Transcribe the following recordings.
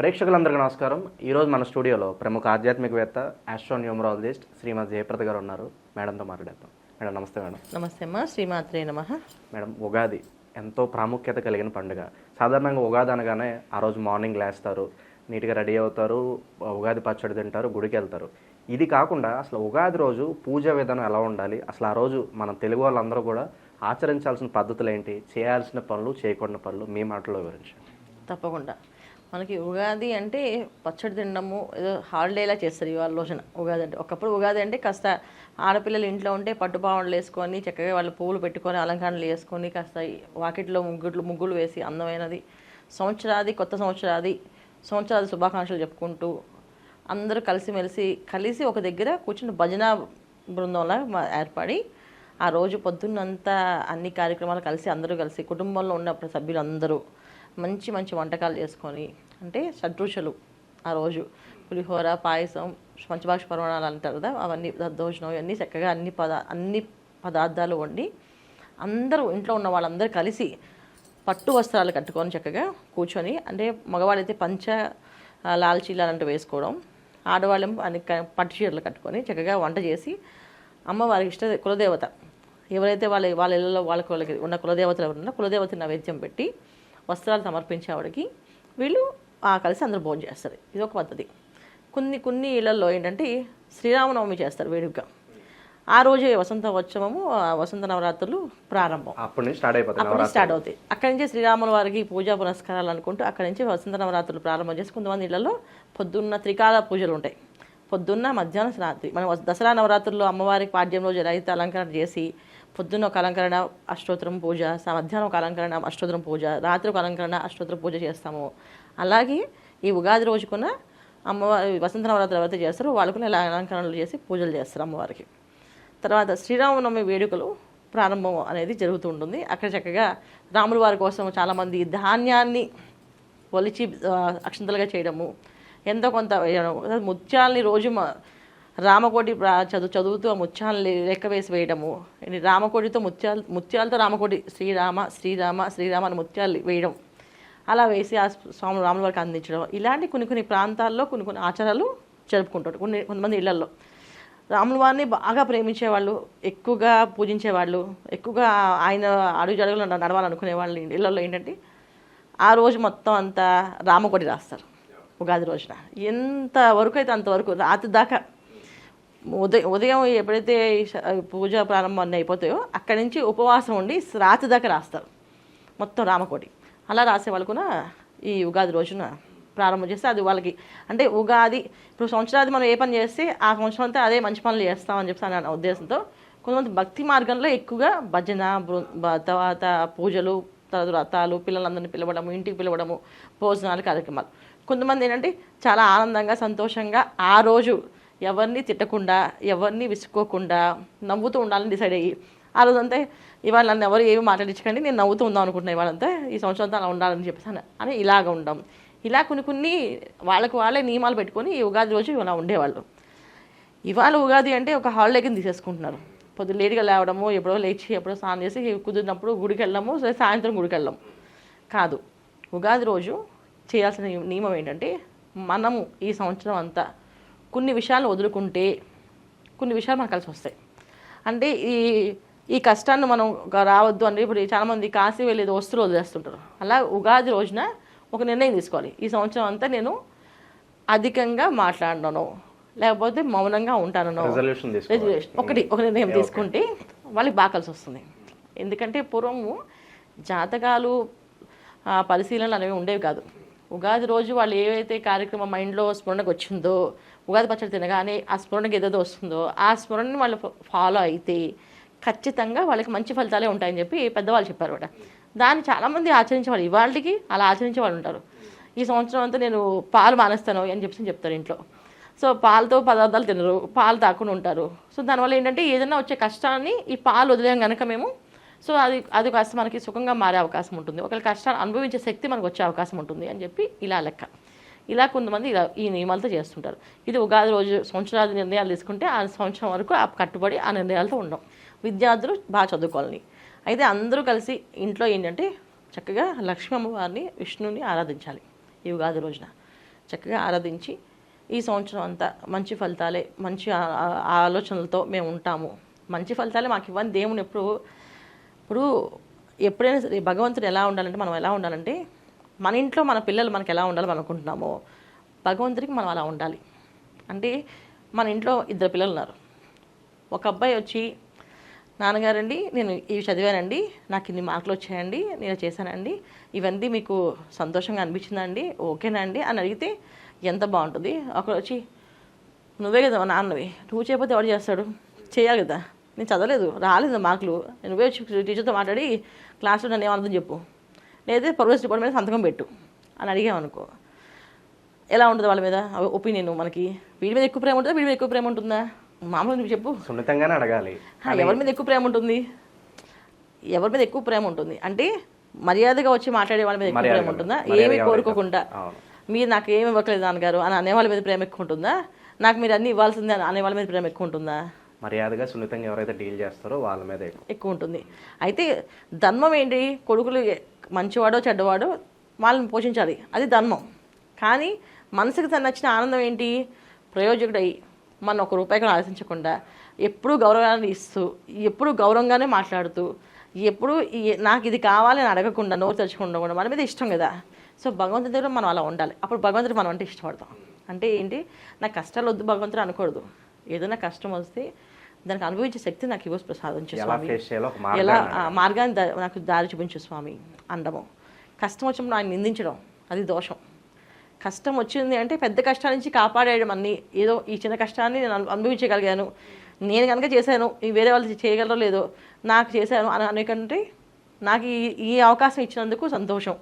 ప్రేక్షకులందరికీ నమస్కారం. ఈరోజు మన స్టూడియోలో ప్రముఖ ఆధ్యాత్మికవేత్త ఆస్ట్రోన్యూమరాలజిస్ట్ శ్రీమతి జయప్రద గారు ఉన్నారు. మేడంతో మాట్లాడేద్దాం. మేడం నమస్తే మేడం. నమస్తే అమ్మా. శ్రీమాత్రే నమ. మేడం ఉగాది ఎంతో ప్రాముఖ్యత కలిగిన పండుగ. సాధారణంగా ఉగాది అనగానే ఆ రోజు మార్నింగ్ లేస్తారు నీట్గా రెడీ అవుతారు ఉగాది పచ్చడి తింటారు గుడికి వెళ్తారు. ఇది కాకుండా అసలు ఉగాది రోజు పూజా విధానం ఎలా ఉండాలి? అసలు ఆ రోజు మన తెలుగు వాళ్ళందరూ కూడా ఆచరించాల్సిన పద్ధతులు ఏంటి? చేయాల్సిన పనులు చేయకూడని పనులు మీ మాటలో గురించి తప్పకుండా. మనకి ఉగాది అంటే పచ్చడి తినడము ఏదో హాలిడేలా చేస్తారు ఇవాళ రోజున ఉగాది అంటే. ఒకప్పుడు ఉగాది అంటే కాస్త ఆడపిల్లలు ఇంట్లో ఉంటే పట్టుపావడలు వేసుకొని చక్కగా వాళ్ళు పువ్వులు పెట్టుకొని అలంకరణలు వేసుకొని కాస్త వాకిట్లో ముగ్గులు ముగ్గులు వేసి అందమైనది. సంవత్సరాది కొత్త సంవత్సరాది సంవత్సరాది శుభాకాంక్షలు చెప్పుకుంటూ అందరూ కలిసిమెలిసి కలిసి ఒక దగ్గర కూర్చుని భజన బృందంలా ఏర్పడి ఆ రోజు పొద్దున్నంతా అన్ని కార్యక్రమాలు కలిసి అందరూ కలిసి కుటుంబంలో ఉన్న సభ్యులందరూ మంచి మంచి వంటకాలు చేసుకొని అంటే షడ్రుచులు ఆ రోజు. పులిహోర పాయసం పంచభాష పర్వణాలు అంటారు కదా అవన్నీ దద్దోజనం ఇవన్నీ చక్కగా అన్ని పదా అన్ని పదార్థాలు వండి అందరూ ఇంట్లో ఉన్న వాళ్ళందరూ కలిసి పట్టు వస్త్రాలు కట్టుకొని చక్కగా కూర్చొని అంటే మగవాళ్ళైతే పంచ లాల్చీలు అలాంటివి వేసుకోవడం ఆడవాళ్ళం అన్ని పట్టు చీరలు కట్టుకొని చక్కగా వంట చేసి అమ్మవారికి ఇష్ట కులదేవత. ఎవరైతే వాళ్ళ వాళ్ళ ఇళ్ళలో వాళ్ళ కుల ఉన్న కులదేవతలు ఎవరు కులదేవత నైవేద్యం పెట్టి వస్త్రాలు సమర్పించే ఆవిడకి వీళ్ళు ఆ కలిసి అందరూ భోజనం చేస్తారు. ఇది ఒక పద్ధతి. కొన్ని కొన్ని ఇళ్ళలో ఏంటంటే శ్రీరామనవమి చేస్తారు వేడుకగా. ఆ రోజే వసంత ఉత్సవము వసంత నవరాత్రులు ప్రారంభం. అప్పటి నుంచి స్టార్ట్ అయిపోతుంది నుంచి స్టార్ట్ అవుతాయి. అక్కడి నుంచి శ్రీరాముల వారికి పూజా పునస్కారాలు అనుకుంటూ అక్కడి నుంచి వసంత నవరాత్రులు ప్రారంభం చేసి కొంతమంది ఇళ్ళలో పొద్దున్న త్రికాల పూజలు ఉంటాయి. పొద్దున్న మధ్యాహ్నం రాత్రి మనం దసరా నవరాత్రుల్లో అమ్మవారికి పాడ్యం రోజు ఎలా అయితే అలంకరణ చేసి పొద్దున్న ఒక అలంకరణ అష్టోత్తరం పూజ మధ్యాహ్నం ఒక అలంకరణ అష్టోత్తరం పూజ రాత్రి ఒక అలంకరణ అష్టోత్తరం పూజ చేస్తాము. అలాగే ఈ ఉగాది రోజుకున్న అమ్మవారి వసంత నవరాత్రి ఎవరైతే చేస్తారో వాళ్ళకు ఇలా అలంకరణలు చేసి పూజలు చేస్తారు అమ్మవారికి. తర్వాత శ్రీరామనవమి వేడుకలు ప్రారంభం అనేది జరుగుతూ ఉంటుంది. అక్కడ చక్కగా రాముల వారి కోసం చాలామంది ధాన్యాన్ని ఒలిచి అక్షంతలుగా చేయడము ఎంతో కొంత ముత్యాల్ని రోజు రామకోటి చదువు చదువుతూ ఆ ముత్యాలని లెక్క వేసి వేయడము. రామకోటితో ముత్యాలు ముత్యాలతో రామకోటి శ్రీరామ శ్రీరామ శ్రీరామ అని ముత్యాలు వేయడం. అలా వేసి ఆ స్వామి రాముల వారికి అందించడం. ఇలాంటి కొన్ని కొన్ని ప్రాంతాల్లో కొన్ని కొన్ని ఆచారాలు జరుపుకుంటారు కొన్ని కొంతమంది ఇళ్ళలో రాముల వారిని బాగా ప్రేమించేవాళ్ళు ఎక్కువగా పూజించేవాళ్ళు ఎక్కువగా ఆయన అడుగు జడుగులు నడవాలనుకునే వాళ్ళు ఇళ్ళలో ఏంటంటే ఆ రోజు మొత్తం అంతా రామకోటి రాస్తారు ఉగాది రోజున. ఎంత వరకు అయితే అంతవరకు రాత్రి దాకా ఉదయం ఉదయం ఎప్పుడైతే పూజ ప్రారంభం అన్నీ అయిపోతాయో అక్కడి నుంచి ఉపవాసం ఉండి రాత్రి దాకా రాస్తారు. మొత్తం రామకోటి. అలా రాసే వాళ్ళు కూడా ఈ ఉగాది రోజున ప్రారంభం చేస్తే అది వాళ్ళకి అంటే ఉగాది ఇప్పుడు సంవత్సరాది మనం ఏ పని చేస్తే ఆ సంవత్సరం అంతా అదే మంచి పనులు చేస్తామని చెప్పి అనే ఉద్దేశంతో కొంతమంది భక్తి మార్గంలో ఎక్కువగా భజన బ- తర్వాత పూజలు తర్వాత వ్రతాలు పిల్లలందరినీ పిలవడము ఇంటికి పిలవడము భోజనాలు కార్యక్రమాలు. కొంతమంది ఏంటంటే చాలా ఆనందంగా సంతోషంగా ఆ రోజు ఎవరిని తిట్టకుండా ఎవరిని విసుక్కోకుండా నవ్వుతూ ఉండాలని డిసైడ్ అయ్యి ఆ రోజంతా ఇవాళ నన్ను ఎవరు ఏమి మాట్లాడించకండి నేను నవ్వుతూ ఉందాం అనుకుంటున్నా ఇవాళంతా ఈ సంవత్సరం అంతా అలా ఉండాలని చెప్పేసాను. అని ఇలాగ ఉండం. ఇలా కొన్ని కొన్ని వాళ్ళకు వాళ్ళే నియమాలు పెట్టుకొని ఈ ఉగాది రోజు ఇలా ఉండేవాళ్ళు. ఇవాళ ఉగాది అంటే ఒక హాలిడే కింద తీసేసుకుంటున్నారు. పొద్దు లేట్గా లేవడము ఎప్పుడో లేచి ఎప్పుడో స్నానం చేసి కుదిరినప్పుడు గుడికి వెళ్ళము సాయంత్రం గుడికి వెళ్ళము కాదు. ఉగాది రోజు చేయాల్సిన నియమం ఏంటంటే మనము ఈ సంవత్సరం అంతా కొన్ని విషయాలను వదులుకుంటే కొన్ని విషయాలు మనకు కలిసి వస్తాయి. అంటే ఈ ఈ కష్టాన్ని మనం రావద్దు అంటే ఇప్పుడు చాలామంది కాశీ వెళ్ళి ఏదో వస్తువులు వదిలేస్తుంటారు. అలా ఉగాది రోజున ఒక నిర్ణయం తీసుకోవాలి. ఈ సంవత్సరం అంతా నేను అధికంగా మాట్లాడను లేకపోతే మౌనంగా ఉంటానో ఒకటి ఒక నిర్ణయం తీసుకుంటే వాళ్ళకి బాగా కలిసి వస్తుంది. ఎందుకంటే పూర్వము జాతకాలు పరిశీలనలు అనేవి ఉండేవి కాదు. ఉగాది రోజు వాళ్ళు ఏవైతే కార్యక్రమం మైండ్లో స్మరణకు వచ్చిందో ఉగాది పచ్చడి తినగానే ఆ స్మరణకు ఏదేదో వస్తుందో ఆ స్మరణని వాళ్ళు ఫాలో అయితే ఖచ్చితంగా వాళ్ళకి మంచి ఫలితాలే ఉంటాయని చెప్పి పెద్దవాళ్ళు చెప్పారు కూడా దాన్ని చాలామంది ఆచరించే వాళ్ళు ఇవాళకి అలా ఆచరించే వాళ్ళు ఉంటారు. ఈ సంవత్సరం అంతా నేను పాలు మానేస్తాను అని చెప్పి చెప్తారు ఇంట్లో. సో పాలతో పదార్థాలు తినరు పాలు తాకుండా ఉంటారు. సో దానివల్ల ఏంటంటే ఏదైనా వచ్చే కష్టాన్ని ఈ పాలు వదిలేం కనుక మేము సో అది అది కాస్త మనకి సుఖంగా మారే అవకాశం ఉంటుంది. ఒకవేళ కష్టాన్ని అనుభవించే శక్తి మనకు వచ్చే అవకాశం ఉంటుంది అని చెప్పి ఇలా లెక్క. ఇలా కొంతమంది ఇలా ఈ నియమాలతో చేస్తుంటారు. ఇది ఉగాది రోజు సంవత్సరాది నిర్ణయాలు తీసుకుంటే ఆ సంవత్సరం వరకు ఆ కట్టుబడి ఆ నిర్ణయాలతో ఉండం. విద్యార్థులు బాగా చదువుకోవాలని అయితే అందరూ కలిసి ఇంట్లో ఏంటంటే చక్కగా లక్ష్మీ అమ్మవారిని విష్ణుని ఆరాధించాలి ఈ ఉగాది రోజున. చక్కగా ఆరాధించి ఈ సంవత్సరం అంతా మంచి ఫలితాలే మంచి ఆలోచనలతో మేము ఉంటాము. మంచి ఫలితాలే మాకు ఇవ్వని దేవుని ఎప్పుడు ఇప్పుడు ఎప్పుడైనా సరే భగవంతుడు ఎలా ఉండాలంటే మనం ఎలా ఉండాలంటే మన ఇంట్లో మన పిల్లలు మనకి ఎలా ఉండాలి అనుకుంటున్నామో భగవంతుడికి మనం అలా ఉండాలి. అంటే మన ఇంట్లో ఇద్దరు పిల్లలు ఉన్నారు. ఒక అబ్బాయి వచ్చి నాన్నగారండి నేను ఇవి చదివానండి నాకు ఇన్ని మార్కులు వచ్చాయండి నేను చేశానండి ఇవన్నీ మీకు సంతోషంగా అనిపించిందండి ఓకేనండి అని అడిగితే ఎంత బాగుంటుంది? ఒకరు వచ్చి నువ్వే కదా నాన్నవి నువ్వు చేయకపోతే ఎవడు చేస్తాడు? చేయాలి కదా. నేను చదవలేదు. రాలేదు మార్కులు. నువ్వే టీచర్తో మాట్లాడి క్లాస్లో నన్ను ఏమర్థం చెప్పు. లేదా ప్రోగ్రెస్ డిపార్ట్మెంట్ మీద సంతకం పెట్టు. అని అడిగామనుకో. ఎలా ఉంటుంది వాళ్ళ మీద ఒపీనియన్ మనకి? వీడి మీద ఎక్కువ ప్రేమ ఉంటుందా? వీడి మీద ఎక్కువ ప్రేమ ఉంటుందా? నువ్వు చెప్పు. సున్నితంగానే అడగాలి. ఎవరి మీద ఎక్కువ ప్రేమ ఉంటుంది? ఎవరి మీద ఎక్కువ ప్రేమ ఉంటుంది? అంటే మర్యాదగా వచ్చి మాట్లాడే వాళ్ళ మీద ఎక్కువ ప్రేమ. ఉంటుందా? ఏమీ కోరుకోకుండా. మీరు నాకు ఏమి ఇవ్వట్లేదు నాన్నగారు అని అనే వాళ్ళ మీద ప్రేమ ఎక్కువ ఉంటుందా? నాకు మీరు అన్ని ఇవ్వాల్సిందే అని అనే వాళ్ళ మీద ప్రేమ ఎక్కువ ఉంటుందా? మర్యాదగా సున్నితంగా ఎవరైతే డీల్ చేస్తారో వాళ్ళ మీద ఎక్కువ. ఎక్కువ ఉంటుంది. అయితే ధర్మం ఏంటి? కొడుకులు మంచివాడో చెడ్డవాడో వాళ్ళని పోషించాలి. అది ధర్మం. కానీ మనసుకి తను నచ్చిన ఆనందం ఏంటి? ప్రయోజకుడై మన ఒక రూపాయి కూడా ఆలోచించకుండా ఎప్పుడూ గౌరవాన్ని ఇస్తూ ఎప్పుడూ గౌరవంగానే మాట్లాడుతూ ఎప్పుడు నాకు ఇది కావాలని అడగకుండా నోరు తెచ్చుకుండా కూడా మన మీద ఇష్టం కదా. సో భగవంతుడి దగ్గర మనం అలా ఉండాలి. అప్పుడు భగవంతుడు మనం అంటే ఇష్టపడతాం. అంటే ఏంటి? నాకు కష్టాలు వద్దు భగవంతుడు అనకూడదు ఏదైనా కష్టం వస్తే దానికి అనుభవించే శక్తి నాకు ఇవ్వ ప్రసాదించు స్వామి. ఎలా మార్గాన్ని నాకు దారి చూపించు స్వామి అండము కష్టం వచ్చినప్పుడు ఆయన నిందించడం అది దోషం. కష్టం వచ్చింది అంటే పెద్ద కష్టాల నుంచి కాపాడేయడం అన్ని. ఏదో ఈ చిన్న కష్టాన్ని నేను అను- అనుభవించగలిగాను. నేను కనుక చేశాను ఈ వేరే వాళ్ళు చేయగలరో లేదో నాకు చేశాను అని అనేకంటే నాకు ఈ ఈ అవకాశం ఇచ్చినందుకు సంతోషం.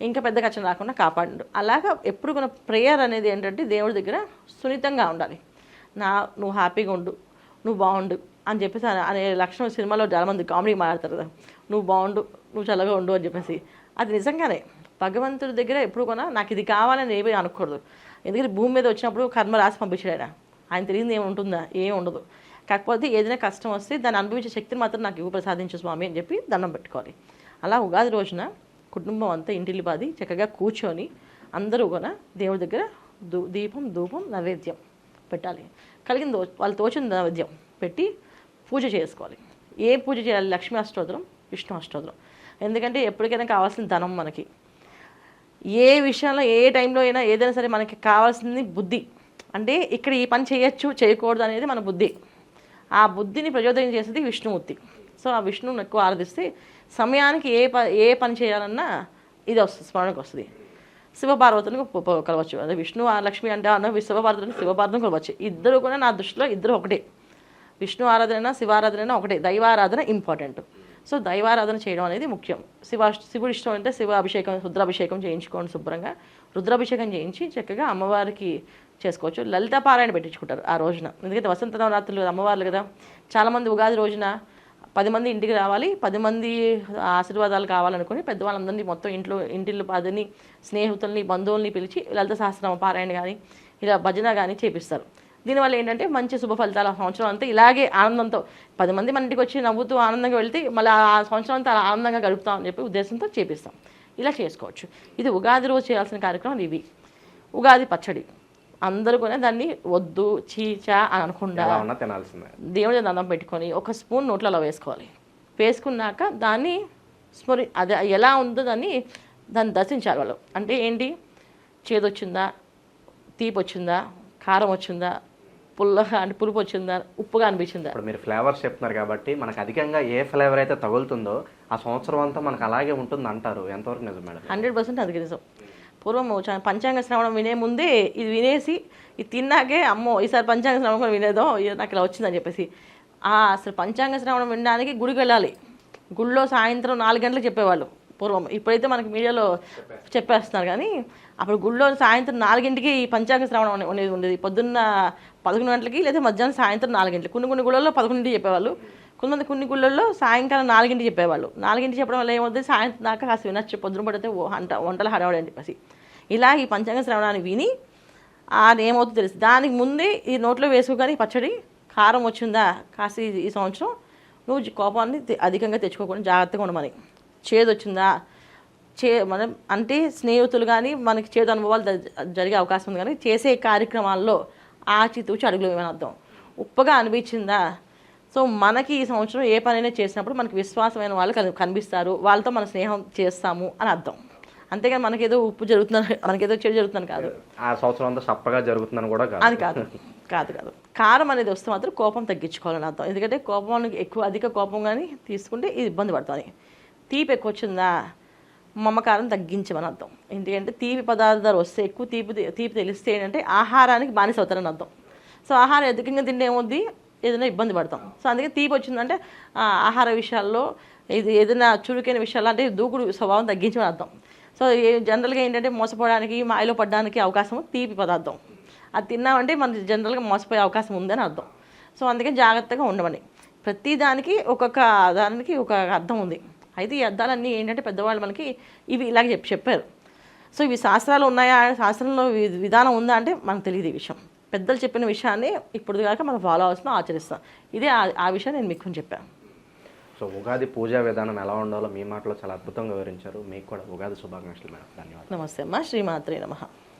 ఇంకా పెద్ద కష్టం రాకుండా కాపాడు. అలాగా ఎప్పుడు కూడా ప్రేయర్ అనేది ఏంటంటే దేవుడి దగ్గర సున్నితంగా ఉండాలి. నా నువ్వు హ్యాపీగా ఉండు నువ్వు బాగుండు అని చెప్పేసి అనే- లక్షణం సినిమాలో చాలామంది కామెడీ మాట్లాడతారు కదా. నువ్వు బాగుండు నువ్వు చల్లగా ఉండు అని చెప్పేసి. అది నిజంగానే భగవంతుడి దగ్గర ఎప్పుడు కూడా నాకు ఇది కావాలని ఏమీ అనుకోకూడదు. ఎందుకంటే భూమి మీద వచ్చినప్పుడు కర్మ రాసి పంపించాడు ఆయన. ఆయన తెలియదు ఏముంటుందా ఏమి ఉండదు. కాకపోతే ఏదైనా కష్టం వస్తే దాన్ని అనుభవించే శక్తిని మాత్రం నాకు ఇవ్వు ప్రసాదించు స్వామి అని చెప్పి దండం పెట్టుకోవాలి. అలా ఉగాది రోజున కుటుంబం అంతా ఇంటిల్లి బాది చక్కగా కూర్చొని అందరూ కూడా దేవుడి దగ్గర దూ దీపం ధూపం నైవేద్యం పెట్టాలి. కలిగిన వాళ్ళు తోచిన నైవేద్యం పెట్టి పూజ చేసుకోవాలి. ఏ పూజ చేయాలి? లక్ష్మీ అష్టోత్తరం విష్ణు అష్టోత్తరం. ఎందుకంటే ఎప్పటికైనా కావాల్సిన ధనం మనకి. ఏ విషయంలో ఏ టైంలో అయినా ఏదైనా సరే మనకి కావాల్సింది బుద్ధి. అంటే ఇక్కడ ఈ పని చేయొచ్చు చేయకూడదు అనేది మన బుద్ధి. ఆ బుద్ధిని ప్రచోదనం చేసేది విష్ణుమూర్తి. సో ఆ విష్ణువుని ఎక్కువ ఆరాధిస్తే సమయానికి ఏ ప ఏ పని చేయాలన్నా ఇది వస్తుంది స్మరణకు వస్తుంది. శివపార్వతులను కలవచ్చు. అదే విష్ణు ఆ లక్ష్మి అంటే అన్న శివపార్వతులను శివపార్వతులను కలవచ్చు. ఇద్దరు కూడా నా దృష్టిలో ఇద్దరు ఒకటే. విష్ణు ఆరాధన శివారాధన ఒకటే. దైవారాధన ఇంపార్టెంట్ సో దైవారాధన చేయడం అనేది ముఖ్యం. శివ శివుడు ఇష్టం అంటే శివ అభిషేకం రుద్రాభిషేకం చేయించుకోండి శుభ్రంగా. రుద్రాభిషేకం చేయించి చక్కగా అమ్మవారికి చేసుకోవచ్చు. లలిత పారాయణ పెట్టించుకుంటారు ఆ రోజున. ఎందుకంటే వసంత నవరాత్రులు అమ్మవార్లు కదా. చాలామంది ఉగాది రోజున పది మంది ఇంటికి రావాలి పది మంది ఆశీర్వాదాలు కావాలనుకుని పెద్దవాళ్ళందరినీ మొత్తం ఇంట్లో ఇంటిల్లు అదని స్నేహితుల్ని బంధువుల్ని పిలిచి లలిత సహస్రనామ పారాయణ కానీ ఇలా భజన కానీ చేపిస్తారు. దీనివల్ల ఏంటంటే మంచి శుభ ఫలితాలు ఆ సంవత్సరం అంతా ఇలాగే ఆనందంతో పది మంది మన ఇంటికి వచ్చి నవ్వుతూ ఆనందంగా వెళ్తే మళ్ళీ ఆ సంవత్సరం అంతా ఆనందంగా గడుపుతాం అని చెప్పి ఉద్దేశంతో చేపిస్తాం. ఇలా చేసుకోవచ్చు. ఇది ఉగాది రోజు చేయాల్సిన కార్యక్రమం ఇవి ఉగాది పచ్చడి. అందరూ కూడా దాన్ని వద్దు చీచా అని అనకుండా దేవుడి దండం పెట్టుకొని ఒక స్పూన్ నోట్లలో వేసుకోవాలి. వేసుకున్నాక దాన్ని స్మరి అదే ఎలా ఉందో దాన్ని దాన్ని దర్శించాలి వాళ్ళు. అంటే ఏంటి? చేదు వచ్చిందా తీపి వచ్చిందా కారం వచ్చిందా? పుల్లగా అంటే పులుపు వచ్చిందా? ఉప్పుగా అనిపించిందా? ఇప్పుడు మీరు ఫ్లేవర్స్ చెప్తున్నారు కాబట్టి మనకు అధికంగా ఏ ఫ్లేవర్ అయితే తగులుతుందో ఆ సంవత్సరం అంతా మనకు అలాగే ఉంటుంది అంటారు ఎంతవరకు నిజం మేడం? హండ్రెడ్ పర్సెంట్ అది నిజం. పూర్వం పంచాంగ శ్రవణం వినే ముందే ఇది వినేసి ఇది తిన్నాకే అమ్మో ఈసారి పంచాంగ శ్రవణం కూడా వినేదో నాకు ఇలా వచ్చిందని చెప్పేసి. అసలు పంచాంగ శ్రవణం వినడానికి గుడికి వెళ్ళాలి. గుడిలో సాయంత్రం నాలుగు గంటలకు చెప్పేవాళ్ళు పూర్వం. ఇప్పుడైతే మనకి మీడియాలో చెప్పేస్తున్నారు కానీ అప్పుడు గుళ్ళో సాయంత్రం నాలుగింటికి ఈ పంచాంగ శ్రవణం అనేది ఉండేది. పొద్దున్న పదకొండు గంటలకి లేదా మధ్యాహ్నం సాయంత్రం నాలుగింటికి కొన్ని కొన్ని గుళ్ళల్లో పదకొండింటికి చెప్పేవాళ్ళు. కొంతమంది కొన్ని గుళ్ళల్లో సాయంకాలం నాలుగింటి చెప్పేవాళ్ళు. నాలుగింటి చెప్పడం వల్ల ఏమవుతుంది సాయంత్రం దాకా కాస్త వినొచ్చు. పొద్దున పడితే ఓ వంట వంటలు హడావడి అని చెప్పేసి. ఇలా ఈ పంచాంగ శ్రవణాన్ని విని అది ఏమవుతుందో తెలుసు. దానికి ముందే ఈ నోట్లో వేసుకోగానే పచ్చడి కారం వచ్చిందా? కాసి ఈ- సంవత్సరం నువ్వు కోపాన్ని తె- అధికంగా తెచ్చుకోకుండా జాగ్రత్తగా ఉండమని చేదు వచ్చిందా? చే మనం అంటే స్నేహితులు కానీ మనకి చేదు అనుభవాలు జ- జరిగే అవకాశం ఉంది. కానీ చేసే కార్యక్రమాల్లో ఆచితూచి అడుగులు ఏమని అర్థం ఉప్పగా అనిపించిందా? సో మనకి ఈ సంవత్సరం ఏ పనైనా చేసినప్పుడు మనకి విశ్వాసమైన వాళ్ళు కని- కనిపిస్తారు. వాళ్ళతో మన స్నేహం చేస్తాము అని అర్థం. అంతేగాని మనకేదో ఉప్పు జరుగుతుందని మనకేదో చెడు జరుగుతుందని కాదు. ఆ సంవత్సరం అంతా సప్పగా జరుగుతుందని కూడా కాదు. అది కాదు. కాదు కాదు. కారం అనేది వస్తే మాత్రం కోపం తగ్గించుకోవాలని అర్థం. ఎందుకంటే కోపానికి ఎక్కువ అధిక కోపం కానీ తీసుకుంటే ఇది ఇబ్బంది పడుతుంది. తీపి ఎక్కువ వచ్చిందా? మమకారం తగ్గించమని అర్థం. ఎందుకంటే తీపి పదార్థాలు వస్తే ఎక్కువ తీపి తీపి తెలిస్తే ఏంటంటే ఆహారానికి బానిస అవుతారని అర్థం. సో ఆహారం అధికంగా తింటే ఏమవుద్ది? ఏదైనా ఇబ్బంది పడతాం. సో అందుకే తీపి వచ్చిందంటే ఆహార విషయాల్లో ఇది ఏదైనా చురుకైన విషయాల్లో అంటే దూకుడు స్వభావం తగ్గించమని అర్థం. సో జనరల్గా ఏంటంటే మోసపోవడానికి మాయలో పడడానికి అవకాశం తీపి పదార్థం. అది తిన్నామంటే మనకి జనరల్గా మోసపోయే అవకాశం ఉందని అర్థం. సో అందుకని జాగ్రత్తగా ఉండమని. ప్రతి దానికి ఒక్కొక్క దానికి ఒక అర్థం ఉంది. అయితే ఈ అర్థాలన్నీ ఏంటంటే పెద్దవాళ్ళు మనకి ఇవి ఇలాగ చెప్పి చెప్పారు. సో ఇవి శాస్త్రాలు ఉన్నాయా? శాస్త్రంలో వి- విధానం ఉందా అంటే మనకు తెలియదు ఈ విషయం. పెద్దలు చెప్పిన విషయాన్ని ఇప్పుడు కాక మనం ఫాలో అవ్వాల్సిన ఆచరిస్తాం. ఇదే ఆ- ఆ విషయం నేను మీకు చెప్పాను సో ఉగాది పూజా విధానం ఎలా ఉండాలో మీ మాటలో చాలా అద్భుతంగా వివరించారు. మీకు కూడా ఉగాది శుభాకాంక్షలు మేడం. ధన్యవాదాలు. నమస్తే అమ్మ. శ్రీమాత్రే నమః.